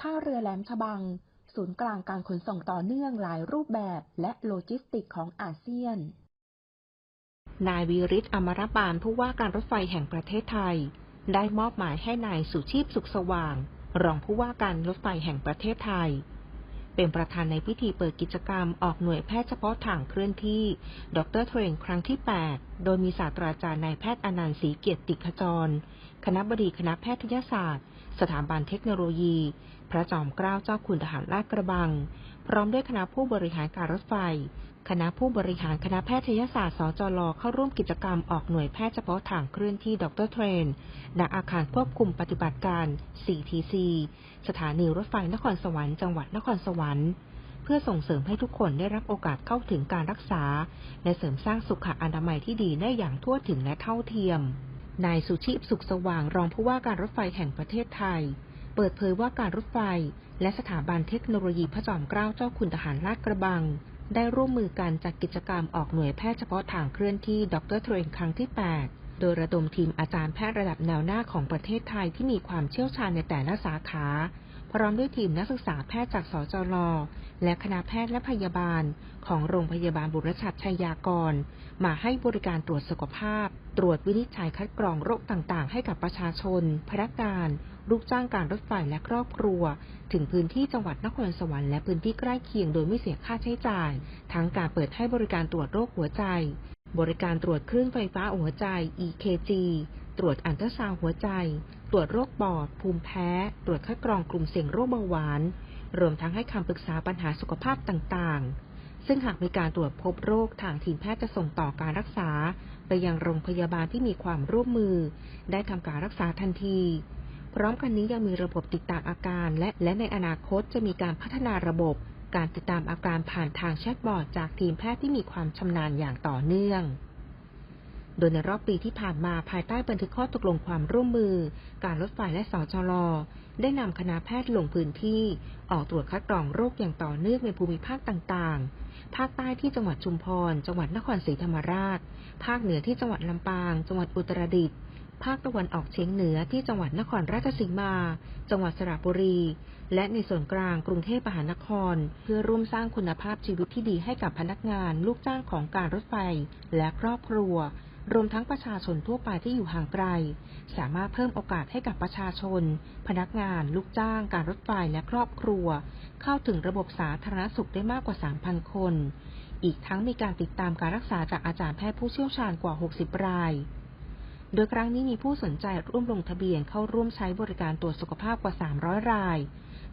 ท่าเรือแหลมฉบัง ศูนย์กลางการขนส่งต่อเนื่องหลายรูปแบบและโลจิสติกของอาเซียน นายวีริศอมรบาลผู้ว่าการรถไฟแห่งประเทศไทย ได้มอบหมายให้นายสุชีพสุขสว่าง รองผู้ว่าการรถไฟแห่งประเทศไทยเป็นประธานในพิธีเปิดกิจกรรมออกหน่วยแพทย์เฉพาะทางเคลื่อนที่ ดรเทรนครั้งที่ 8 โดยมีศาสตราจารย์นายแพทย์อนันต์ศรีเกียรติขจร คณะบดีคณะแพทยศาสตร์ สถาบันเทคโนโลยี พระจอมเกล้าเจ้าคุณทหารลาดกระบัง พร้อมด้วยคณะผู้บริหารการรถไฟ คณะผู้บริหารคณะแพทยศาสตร์สจลเข้าร่วมกิจกรรมออกหน่วยแพทย์เฉพาะทางเคลื่อนที่ดรเทรนณอาคารควบคุมปฏิบัติการ CTC สถานีรถไฟนครสวรรค์จังหวัดนครสวรรค์เพื่อส่งเสริมให้ทุกคนได้รับโอกาสเข้าถึงการรักษา และเสริมสร้างสุขอนามัยที่ดีได้อย่างทั่วถึงและเท่าเทียมนายสุชีพสุขสว่างรองผู้ว่าการรถไฟแห่งประเทศไทย เปิดเผยว่าการรถไฟ และสถาบันเทคโนโลยีพระจอมเกล้าเจ้าคุณทหารลาดกระบัง ได้ร่วมมือกันจัดกิจกรรมออกหน่วยแพทย์เฉพาะทางเคลื่อนที่ดรเทรนครั้งที่ 8 โดยระดมทีมอาจารย์แพทย์ระดับแนวหน้าของประเทศไทยที่มีความเชี่ยวชาญในแต่ละสาขา พร้อมด้วยทีมนักศึกษาแพทย์จากสจลและคณะแพทย์และพยาบาล ของโรงพยาบาลบุรชัดชัยยากร มาให้บริการตรวจสุขภาพ ตรวจวินิจฉัยคัดกรองโรคต่างๆ ให้กับประชาชน พนักงาน ลูกจ้างการรถไฟและครอบครัว ถึงพื้นที่จังหวัดนครสวรรค์และพื้นที่ใกล้เคียงโดยไม่เสียค่าใช้จ่าย ทั้งการเปิดให้บริการตรวจโรคหัวใจ บริการตรวจคลื่นไฟฟ้าหัวใจ EKG ตรวจอันตราซาวหัวใจ ตรวจโรคปอด ภูมิแพ้ ตรวจคัดกรองกลุ่มเสี่ยงโรคเบาหวาน รวมทั้งให้คำปรึกษาปัญหาสุขภาพต่างๆ ซึ่งหากมีการตรวจพบโรคทางทีมแพทย์จะส่งต่อการรักษา ไปยังโรงพยาบาลที่มีความร่วมมือ ได้ทำการรักษาทันที ร้อมกันนี้ยังมีระบบติดตามอาการ และและในอนาคตจะมีการพัฒนาระบบ การติดตามอาการผ่านทางแชทบอทจากทีมแพทย์ที่มีความชำนาญอย่างต่อเนื่องโดยในรอบปีที่ผ่านมาภายใต้บันทึกข้อตกลงความร่วมมือ การรถไฟและสจลได้นำคณะแพทย์ลงพื้นที่ ออกตรวจคัดกรองโรคอย่างต่อเนื่องในภูมิภาคต่างๆ ภาคใต้ที่จังหวัดชุมพร จังหวัดนครศรีธรรมราช ภาคเหนือที่จังหวัดลำปาง จังหวัดอุตรดิตถ์ ภาคตะวันออกเฉียงเหนือที่จังหวัดนครราชสีมา จังหวัดสระบุรี และในส่วนกลางกรุงเทพมหานคร เพื่อร่วมสร้างคุณภาพชีวิตที่ดีให้กับพนักงาน ลูกจ้างของการรถไฟ และครอบครัว รวมทั้งประชาชนทั่วไปที่อยู่ห่างไกล สามารถเพิ่มโอกาสให้กับประชาชน พนักงาน ลูกจ้าง การรถไฟและครอบครัว เข้าถึงระบบสาธารณสุขได้มากกว่า 3,000 คน อีกทั้งมีการติดตามการรักษาจากอาจารย์แพทย์ผู้เชี่ยวชาญกว่า 60 ราย โดยครั้งนี้มีผู้สนใจร่วมลงทะเบียนเข้าร่วมใช้บริการตรวจสุขภาพกว่า 300 ราย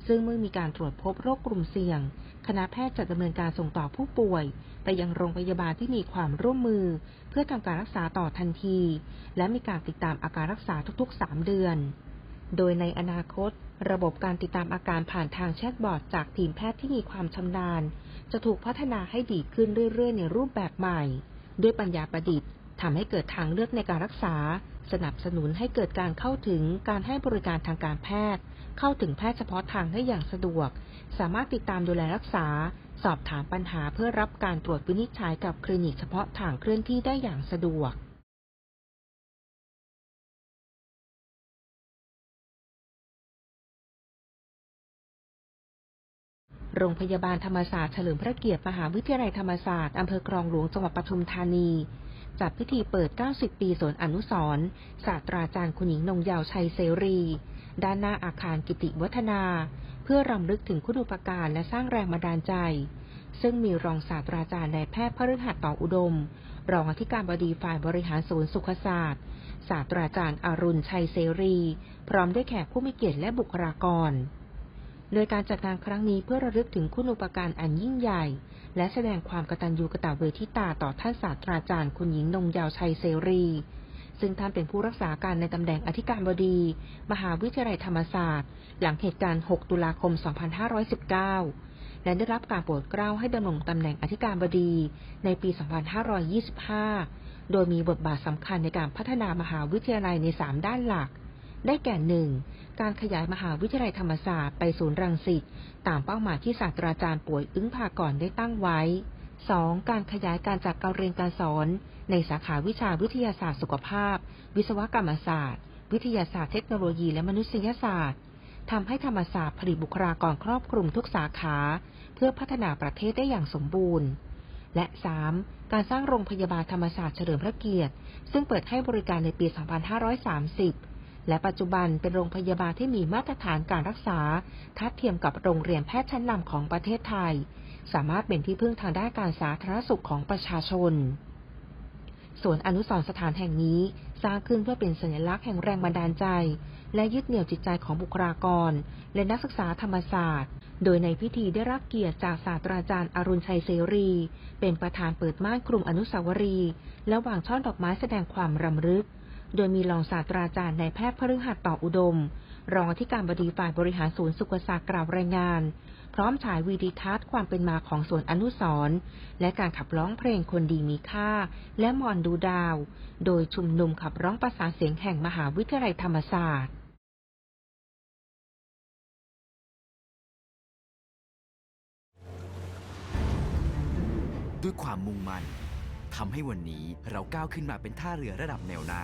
ซึ่งเมื่อมีการตรวจพบโรคกลุ่มเสี่ยง คณะแพทย์จะดำเนินการส่งต่อผู้ป่วย ไปยังโรงพยาบาลที่มีความร่วมมือ เพื่อทำการรักษาต่อทันที และมีการติดตามอาการรักษาทุกๆ 3 เดือน โดยในอนาคต ระบบการติดตามอาการผ่านทางแชทบอทจากทีมแพทย์ที่มีความชำนาญ จะถูกพัฒนาให้ดีขึ้นเรื่อยๆ ในรูปแบบใหม่ ด้วยปัญญาประดิษฐ์ ทำให้เกิดทางเลือกในการรักษา สนับสนุนให้เกิดการเข้าถึงการให้บริการทางการแพทย์ เข้าถึงแพทย์เฉพาะทางได้อย่างสะดวก สามารถติดตามดูแลรักษา สอบถามปัญหาเพื่อรับการตรวจวินิจฉัยกับคลินิกเฉพาะทางเคลื่อนที่ได้อย่างสะดวกโรงพยาบาลธรรมศาสตร์เฉลิมพระเกียรติมหาวิทยาลัยธรรมศาสตร์อำเภอคลองหลวงจังหวัดปทุมธานี จัดพิธีเปิด 90 ปีสวนอนุสรศาสตราจารย์คุณหญิงนงยาวชัยเสรี ด้านหน้าอาคารกิติวัฒนา เพื่อรำลึกถึงคุณูปการและสร้างแรงบันดาลใจ ซึ่งมีรองศาสตราจารย์นายแพทย์พฤหัสต่ออุดม รองอธิการบดีฝ่ายบริหารศูนย์สุขศาสตร์ ศาสตราจารย์อรุณชัยเสรี พร้อมด้วยแขกผู้มีเกียรติและบุคลากร โดยการจัดงานครั้งนี้เพื่อระลึกถึงคุณูปการอันยิ่งใหญ่ และแสดงความกตัญญูกตเวทิตาต่อท่านศาสตราจารย์คุณหญิงนงยาวชัยเสรี ซึ่งท่านเป็นผู้รักษาการในตำแหน่งอธิการบดี มหาวิทยาลัยธรรมศาสตร์ หลังเหตุการณ์ 6 ตุลาคม 2519 และได้รับการโปรดเกล้าให้ดำรงตำแหน่งอธิการบดีในปี 2525 โดยมีบทบาทสำคัญในการพัฒนามหาวิทยาลัยใน 3 ด้านหลัก ได้แก่หนึ่งการขยายมหาวิทยาลัยธรรมศาสตร์ไปศูนย์รังสิตตามเป้าหมายที่ศาสตราจารย์ป่วยอึ้งภากรได้ตั้งไว้ 2. การขยายการจัดการเรียนการสอน ในสาขาวิชาวิทยาศาสตร์สุขภาพ วิศวกรรมศาสตร์ วิทยาศาสตร์เทคโนโลยีและมนุษยศาสตร์ทำให้ธรรมศาสตร์ผลิตบุคลากรครอบคลุมทุกสาขา เพื่อพัฒนาประเทศได้อย่างสมบูรณ์ และ 3. การสร้างโรงพยาบาลธรรมศาสตร์เฉลิมพระเกียรติ ซึ่งเปิดให้บริการในปี 2530 และปัจจุบันเป็นโรงพยาบาลที่มีมาตรฐานการรักษาทัดเทียมกับโรงเรียนแพทย์ชั้นนำของประเทศไทย สามารถเป็นที่พึ่งทางด้านการสาธารณสุขของประชาชนส่วนอนุสรสถานแห่งนี้สร้างขึ้นเพื่อเป็นสัญลักษณ์แห่งแรงบันดาลใจ และยึดเหนี่ยวจิตใจของบุคลากร และนักศึกษาธรรมศาสตร์ โดยในพิธีได้รับเกียรติจากศาสตราจารย์อรุณชัยเสรี เป็นประธานเปิดม่านกลุ่มอนุสาวรีย์และวางช่อดอกไม้แสดงความรำลึก โดยมีรองศาสตราจารย์นายแพทย์พฤหัสต่ออุดม รองอธิการบดีฝ่ายบริหารศูนย์สุขศาสตร์กล่าวรายงาน พร้อมฉายวีดีทัศน์ความเป็นมาของสวนอนุสรณ์และการขับร้องเพลงคนดีมีค่า และมอนดูดาว โดยชุมนุมขับร้องประสานเสียงแห่งมหาวิทยาลัยธรรมศาสตร์ด้วยความมุ่งมั่นทำให้วันนี้เราก้าวขึ้นมาเป็นท่าเรือระดับแนวหน้า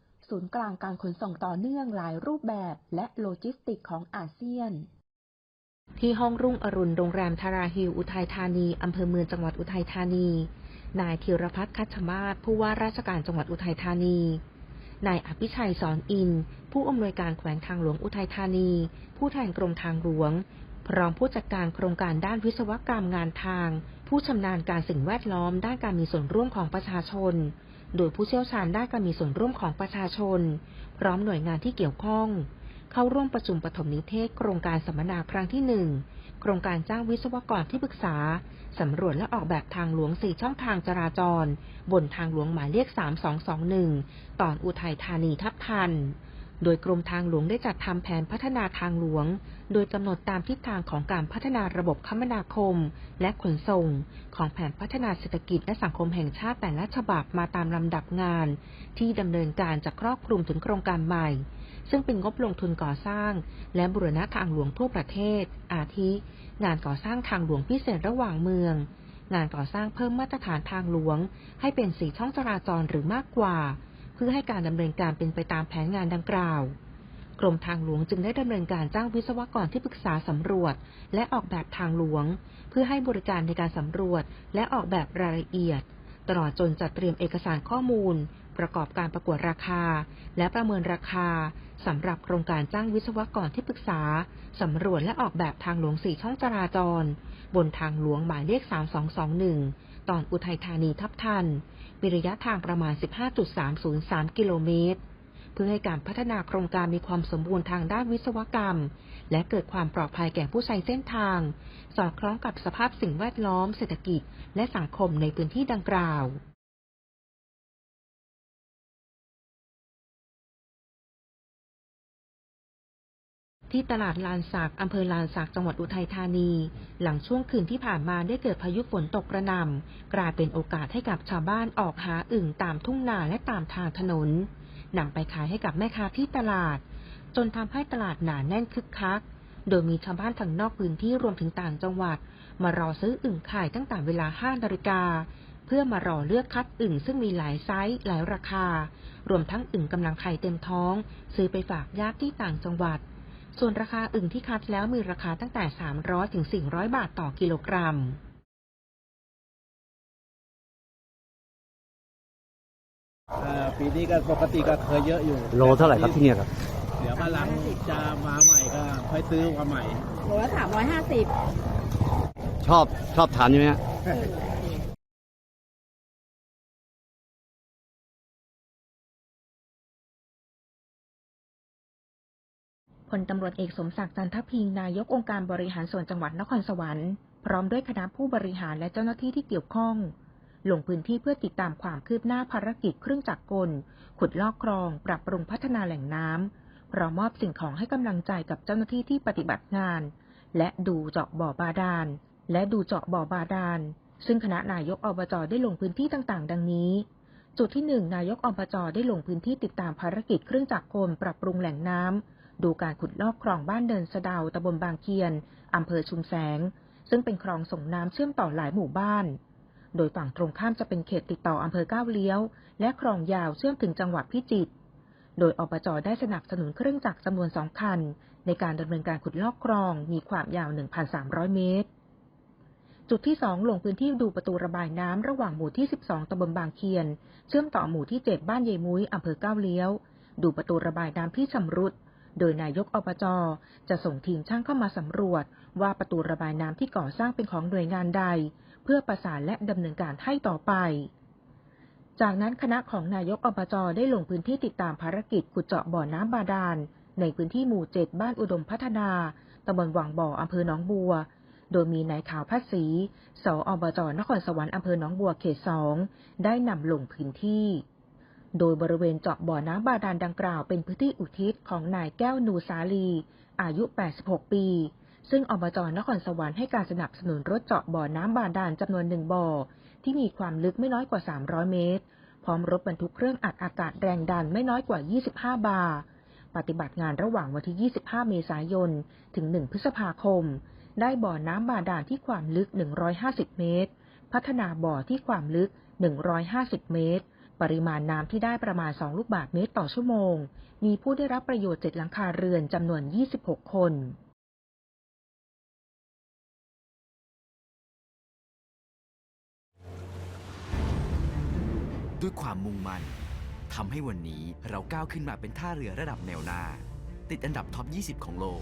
ศูนย์กลางการขนส่งต่อเนื่องหลายรูปแบบและโลจิสติกของอาเซียน ที่ห้องรุ่งอรุณโรงแรมทาราฮิลอุทัยธานีอำเภอเมืองจังหวัดอุทัยธานี นายธีรพัฒน์คัชมาศผู้ว่าราชการจังหวัดอุทัยธานี นายอภิชัยสอนอิน ผู้อำนวยการแขวงทางหลวงอุทัยธานี ผู้แทนกรมทางหลวง พร้อมผู้จัดการโครงการด้านวิศวกรรมงานทาง ผู้ชำนาญการสิ่งแวดล้อมด้านการมีส่วนร่วมของประชาชน โดยผู้เชี่ยวชาญด้านการมีส่วนร่วมของประชาชน พร้อมหน่วยงานที่เกี่ยวข้อง เข้าร่วมประชุมปฐมนิเทศ โครงการสัมมนาครั้งที่หนึ่งโครงการจ้างวิศวกรที่ปรึกษา สำรวจและออกแบบทางหลวง4ช่องทางจราจร บนทางหลวงหมายเลข 3221 ตอนอุทัยธานีทับทัน โดยกรมทางหลวงได้จัดทำแผนพัฒนาทางหลวง โดยกำหนดตามทิศทางของการพัฒนาระบบคมนาคม และขนส่ง ของแผนพัฒนาเศรษฐกิจและสังคมแห่งชาติแต่ละฉบับมาตามลำดับงาน ที่ดำเนินการจะครอบคลุมถึงโครงการใหม่ ซึ่งเป็นงบลงทุนก่อสร้าง และบุรณะทางหลวงทั่วประเทศ อาทิ งานก่อสร้างทางหลวงพิเศษระหว่างเมือง งานก่อสร้างเพิ่มมาตรฐานทางหลวง ให้เป็นสีช่องจราจรหรือมากกว่า พื่อให้การดำเนินการเป็นไปตามแผนงานดังกล่าว กรมทางหลวงจึงได้ดำเนินการจ้างวิศวกรที่ปรึกษาสำรวจ และออกแบบทางหลวง เพื่อให้บริการในการสำรวจ และออกแบบรายละเอียด ตลอดจนจัดเตรียมเอกสารข้อมูล ประกอบการประกวดราคา และประเมินราคาสำหรับโครงการจ้างวิศวกรที่ปรึกษาสำรวจและออกแบบทางหลวงสี่ช่องจราจร บนทางหลวงหมายเลข 3221 ตอนอุทัยธานีทับทัน มีระยะทางประมาณ 15.303 กิโลเมตร เพื่อให้การพัฒนาโครงการมีความสมบูรณ์ทางด้านวิศวกรรม และเกิดความปลอดภัยแก่ผู้ใช้เส้นทาง สอดคล้องกับสภาพสิ่งแวดล้อม เศรษฐกิจ และสังคมในพื้นที่ดังกล่าว ที่ตลาดลานสักอำเภอลานสักจังหวัดอุทัยธานี หลังช่วงคืนที่ผ่านมาได้เกิดพายุฝนตกกระหน่ำกลายเป็นโอกาสให้กับชาวบ้านออกหาอึ่งตามทุ่งนาและตามทางถนนนำไปขายให้กับแม่ค้าที่ตลาด จนทำให้ตลาดหนาแน่นคึกคัก โดยมีชาวบ้านทางนอกพื้นที่รวมถึงต่างจังหวัด มารอซื้ออึ่งไข่ตั้งแต่เวลา5นาฬิกาเพื่อมารอเลือกคัดอึ่งซึ่งมีหลายไซส์หลายราคา รวมทั้งอึ่งกำลังไข่เต็มท้อง ซื้อไปฝากญาติที่ต่างจังหวัด ส่วนราคาอึ่งที่คัดแล้วมีราคาตั้งแต่ 300ถึง400 บาทต่อกิโลกรัมอ่าปีนี้ก็ปกติก็เคยเยอะอยู่ โลเท่าไหร่ครับที่เนี่ยครับ เดี๋ยวพลังจะมาใหม่ก็ค่อยซื้อมาใหม่โลละสามร้อยห้าสิบชอบชอบทานใช่ไหมฮะ พลตำรวจเอกสมศักดิ์จันทพิงนายกองค์การบริหารส่วนจังหวัดนครสวรรค์พร้อมด้วยคณะผู้บริหารและเจ้าหน้าที่ที่เกี่ยวข้อง ลงพื้นที่เพื่อติดตามความคืบหน้าภารกิจเครื่องจักรกล ขุดลอกคลอง ปรับปรุงพัฒนาแหล่งน้ำพร้อมมอบสิ่งของให้กำลังใจกับเจ้าหน้าที่ที่ปฏิบัติงาน และดูเจาะบ่อบาดาล และดูเจาะบ่อบาดาล ซึ่งคณะนายกอบจได้ลงพื้นที่ต่างๆ ดังนี้ จุดที่หนึ่งนายกอบจได้ลงพื้นที่ติดตามภารกิจเครื่องจักรกลปรับปรุงแหล่งน้ำ ดูการขุดลอกคลองบ้านเดินสะดาวตำบลบางเคียนอำเภอชุมแสง ซึ่งเป็นคลองส่งน้ำเชื่อมต่อหลายหมู่บ้าน โดยฝั่งตรงข้ามจะเป็นเขตติดต่ออำเภอก้าวเลี้ยว และคลองยาวเชื่อมถึงจังหวัดพิจิตร โดยอบจได้สนับสนุนเครื่องจักรจำนวนสองคัน ในการดำเนินการขุดลอกคลองมีความยาว 1,300 เมตร จุดที่ 2 ลงพื้นที่ดูประตูระบายน้ำระหว่างหมู่ที่ 12ตำบลบางเคียน เชื่อมต่อหมู่ที่ 7 บ้านยายมุ้ยอำเภอก้าวเลี้ยว ดูประตูระบายน้ำที่ชำรุด โดยนายกอบจจะส่งทีมช่างเข้ามาสำรวจ ว่าประตูระบายน้ำที่ก่อสร้างเป็นของหน่วยงานใด เพื่อประสานและดำเนินการให้ต่อไป จากนั้นคณะของนายกอบจได้ลงพื้นที่ติดตามภารกิจขุดเจาะบ่อน้ำบาดาล ในพื้นที่หมู่เจ็ดบ้านอุดมพัฒนาตำบลวังบ่ออำเภอหนองบัว โดยมีนายขาวพัดศรีสออบจนครสวรรค์อำเภอหนองบัวเขตสองได้นำลงพื้นที่ โดยบริเวณเจาะบ่อน้ำบาดาลดังกล่าวเป็นพื้นที่อุทิศของนายแก้วนูสาลี อายุ 86 ปี ซึ่งอบจนครสวรรค์ให้การสนับสนุนรถเจาะบ่อน้ำบาดาลจำนวนหนึ่งบ่อ ที่มีความลึกไม่น้อยกว่า 300 เมตร พร้อมรถบรรทุกเครื่องอัดอากาศแรงดันไม่น้อยกว่า 25 บาร์ปฏิบัติงานระหว่างวันที่ 25 เมษายน ถึง 1 พฤษภาคม ได้บ่อน้ำบาดาลที่ความลึก 150 เมตร พัฒนาบ่อที่ความลึก 150 เมตร ปริมาณน้ำที่ได้ประมาณ 2 ลูกบาศก์เมตรต่อชั่วโมง มีผู้ได้รับประโยชน์ 7 หลังคาเรือนจำนวน 26 คนด้วยความมุ่งมั่นทำให้วันนี้เราก้าวขึ้นมาเป็นท่าเรือระดับแนวหน้า ติดอันดับท็อป 20 ของโลก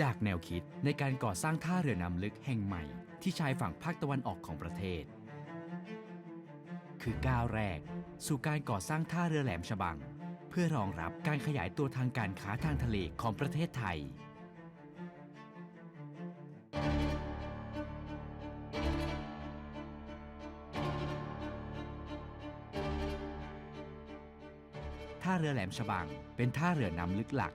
จากแนวคิดในการก่อสร้างท่าเรือน้ำลึกแห่งใหม่ ที่ชายฝั่งภาคตะวันออกของประเทศ คือก้าวแรก สู่การก่อสร้างท่าเรือแหลมฉบัง เพื่อรองรับการขยายตัวทางการค้าทางทะเลของประเทศไทยท่าเรือแหลมฉบัง เป็นท่าเรือน้ำลึกหลัก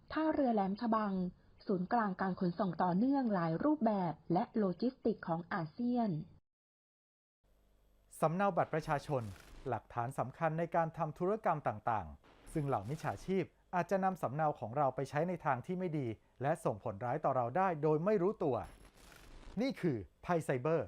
ท่าเรือแหลมฉบัง ศูนย์กลางการขนส่งต่อเนื่องหลายรูปแบบและโลจิสติกของอาเซียน สำเนาบัตรประชาชน หลักฐานสำคัญในการทำธุรกรรมต่างๆ ซึ่งเหล่ามิจฉาชีพอาจจะนำสำเนาของเราไปใช้ในทางที่ไม่ดี และส่งผลร้ายต่อเราได้โดยไม่รู้ตัว นี่คือภัยไซเบอร์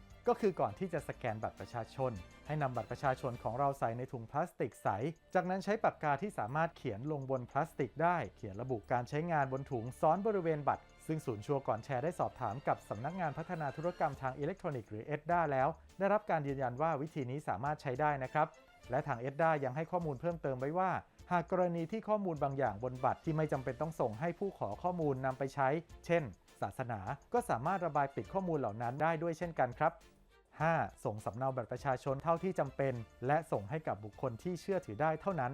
ก็คือก่อนที่จะสแกนบัตรประชาชน ให้นำบัตรประชาชนของเราใส่ในถุงพลาสติกใส จากนั้นใช้ปากกาที่สามารถเขียนลงบนพลาสติกได้ เขียนระบุการใช้งานบนถุงซ้อนบริเวณบัตร ซึ่งศูนย์ชัวร์ก่อนแชร์ได้สอบถามกับสำนักงานพัฒนาธุรกรรมทางอิเล็กทรอนิกส์หรือ EDDA แล้ว ได้รับการยืนยันว่าวิธีนี้สามารถใช้ได้นะครับ และทาง EDDA ยังให้ข้อมูลเพิ่มเติมไว้ว่าหากกรณีที่ข้อมูลบางอย่างบนบัตรที่ไม่จำเป็นต้องส่งให้ผู้ขอข้อมูลนำไปใช้ เช่น ศาสนา ก็สามารถระบายปิดข้อมูลเหล่านั้นได้ด้วยเช่นกันครับ 5. ส่งสำเนาบัตรประชาชนเท่าที่จำเป็น และส่งให้กับบุคคลที่เชื่อถือได้เท่านั้น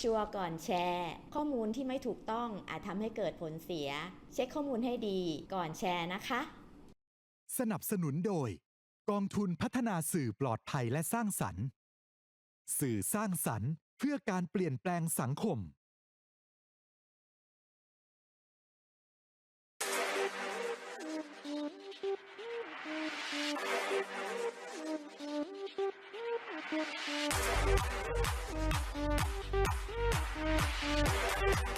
ชัวร์ก่อนแชร์ ข้อมูลที่ไม่ถูกต้องอาจทำให้เกิดผลเสีย เช็คข้อมูลให้ดีก่อนแชร์นะคะ สนับสนุนโดย กองทุนพัฒนาสื่อปลอดภัยและสร้างสรรค์ สื่อสร้างสรรค์ เพื่อการเปลี่ยนแปลงสังคม Thank you.